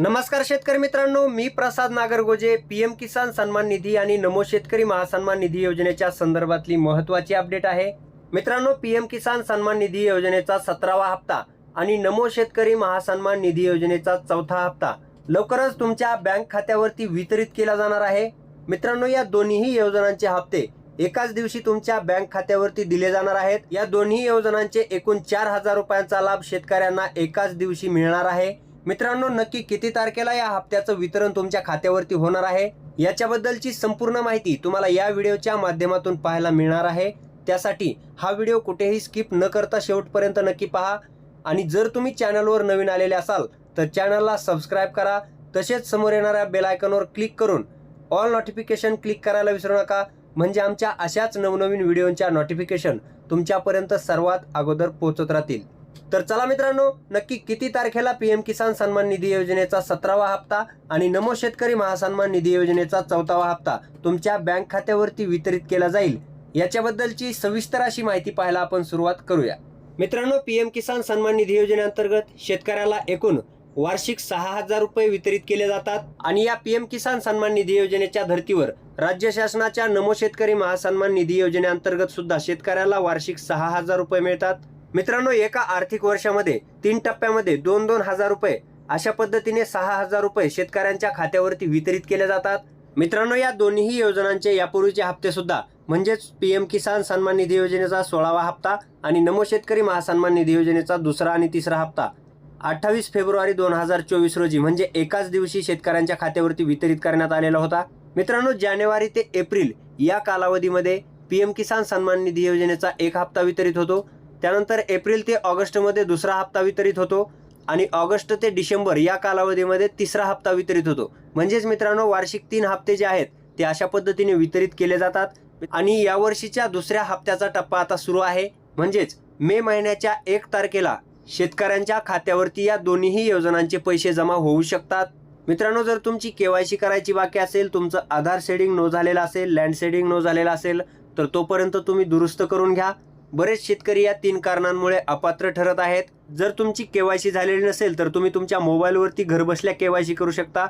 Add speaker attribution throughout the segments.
Speaker 1: नमस्कार शेतकरी मित्रांनो मी प्रसाद नागरगोजे पी एम किसान सन्मान निधी आणि नमो शेतकरी महासन्मान निधी योजनेच्या संदर्भातली महत्वाची अपडेट आहे. मित्रांनो पी एम किसान सन्मान निधी योजनेचा सतरावा हप्ता आणि नमो शेतकरी महासन्मान निधी योजनेचा चौथा हप्ता लवकरच तुमच्या बँक खात्यावरती वितरित केला जाणार आहे. मित्रांनो या दोन्ही योजनांचे हप्ते एकाच दिवशी तुमच्या बँक खात्यावरती दिले जाणार आहेत. या दोन्ही योजनांचे एकूण चार हजार रुपयांचा लाभ शेतकऱ्यांना एकाच दिवशी मिळणार आहे. मित्रांनो नक्की किती तारखेला या हप्त्याचं वितरण तुमच्या खात्यावरती होणार आहे? याच्याबद्दलची संपूर्ण माहिती तुम्हाला या व्हिडिओच्या माध्यमातून पाहायला मिळणार आहे. त्यासाठी हा व्हिडिओ कुठेही स्किप न करता शेवटपर्यंत नक्की पहा. आणि जर तुम्ही चॅनलवर नवीन आलेले असाल तर चॅनलला सबस्क्राईब करा. तसेच समोर येणाऱ्या बेल आयकॉनवर क्लिक करून ऑल नोटिफिकेशन क्लिक करायला विसरू नका. म्हणजे आमच्या अशाच नवनवीन व्हिडिओच्या नोटिफिकेशन तुमच्यापर्यंत सर्वात अगोदर पोहोचत राहतील. तर चला मित्रांनो नक्की किती तारखेला पीएम किसान सन्मान निधी योजनेचा सतरावा हप्ता आणि नमो शेतकरी महासन्मान निधी योजनेचा चौथावा हप्ता तुमच्या बँक खात्यावरती वितरित केला जाईल याच्याबद्दलची सविस्तर अशी माहिती पाहायला आपण सुरुवात करूया. मित्रांनो पीएम किसान सन्मान निधी योजनेअंतर्गत शेतकऱ्याला एकूण वार्षिक सहा हजार रुपये वितरित केले जातात आणि या पीएम किसान सन्मान निधी योजनेच्या धर्तीवर राज्य शासनाच्या नमो शेतकरी महासन्मान निधी योजनेअंतर्गत सुद्धा शेतकऱ्याला वार्षिक सहा हजार रुपये मिळतात. मित्रांनो एका आर्थिक वर्षामध्ये तीन टप्प्यामध्ये दोन दोन हजार रुपये अशा पद्धतीने सहा हजार रुपये शेतकऱ्यांच्या खात्यावरती वितरित केले जातात. मित्रांनो या दोन्ही योजनांचे यापूर्वीचे हप्ते सुद्धा म्हणजेच पीएम किसान सन्मान निधी योजनेचा सोळावा हप्ता आणि नमो शेतकरी महासन्मान निधी योजनेचा दुसरा आणि तिसरा हप्ता. अठ्ठावीस फेब्रुवारी दोन हजार चोवीस रोजी म्हणजे एकाच दिवशी शेतकऱ्यांच्या खात्यावरती वितरित करण्यात आलेला होता. मित्रांनो जानेवारी ते एप्रिल या कालावधीमध्ये पी एम किसान सन्मान निधी योजनेचा एक हप्ता वितरित होतो. त्यानंतर एप्रिल ते ऑगस्टमध्ये दुसरा हप्ता वितरित होतो आणि ऑगस्ट ते डिसेंबर या कालावधीमध्ये तिसरा हप्ता वितरित होतो. म्हणजेच मित्रांनो वार्षिक तीन हप्ते जे आहेत ते अशा पद्धतीने वितरित केले जातात. आणि यावर्षीच्या दुसऱ्या हप्त्याचा टप्पा आता सुरू आहे. म्हणजेच मे महिन्याच्या एक तारखेला शेतकऱ्यांच्या खात्यावरती या दोन्हीही योजनांचे पैसे जमा होऊ शकतात. मित्रांनो जर तुमची केवायसी करायची बाकी असेल तुमचं आधार सेडिंग नो झालेलं असेल लँड सेडिंग नो झालेलं असेल तर तोपर्यंत तुम्ही दुरुस्त करून घ्या. बरेच शेतकरी या तीन कारणांमुळे अपात्र ठरत आहेत. जर तुमची केवायसी झालेली नसेल तर तुम्ही तुमच्या मोबाईलवरती घरबसल्या केवायसी करू शकता.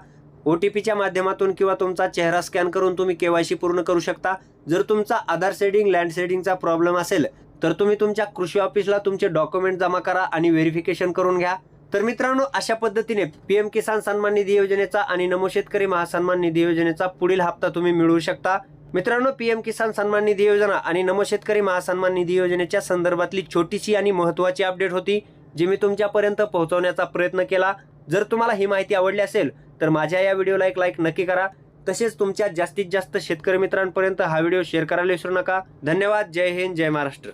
Speaker 1: ओ टी पीच्या माध्यमातून किंवा तुमचा चेहरा स्कॅन करून तुम्ही केवायसी पूर्ण करू शकता. जर तुमचा आधार सेडिंग लँड सेडिंगचा प्रॉब्लेम असेल तर तुम्ही तुमच्या कृषी ऑफिसला तुमचे डॉक्युमेंट जमा करा आणि व्हेरिफिकेशन करून घ्या. तर मित्रांनो अशा पद्धतीने पी एम किसान सन्मान निधी योजनेचा आणि नमो शेतकरी महासन्मान निधी योजनेचा पुढील हप्ता तुम्ही मिळवू शकता. मित्रांनो पीएम किसान सन्मान निधी योजना आणि नमो शेतकरी महासन्मान निधी योजनेच्या संदर्भातली छोटीशी आणि महत्त्वाची अपडेट होती जी मी तुमच्यापर्यंत पोहोचवण्याचा प्रयत्न केला. जर तुम्हाला ही माहिती आवडली असेल तर माझ्या या व्हिडिओला एक लाईक नक्की करा. तसेच तुमच्या जास्तीत जास्त शेतकरी मित्रांपर्यंत हा व्हिडिओ शेअर करायला विसरू नका. धन्यवाद. जय हिंद. जय महाराष्ट्र.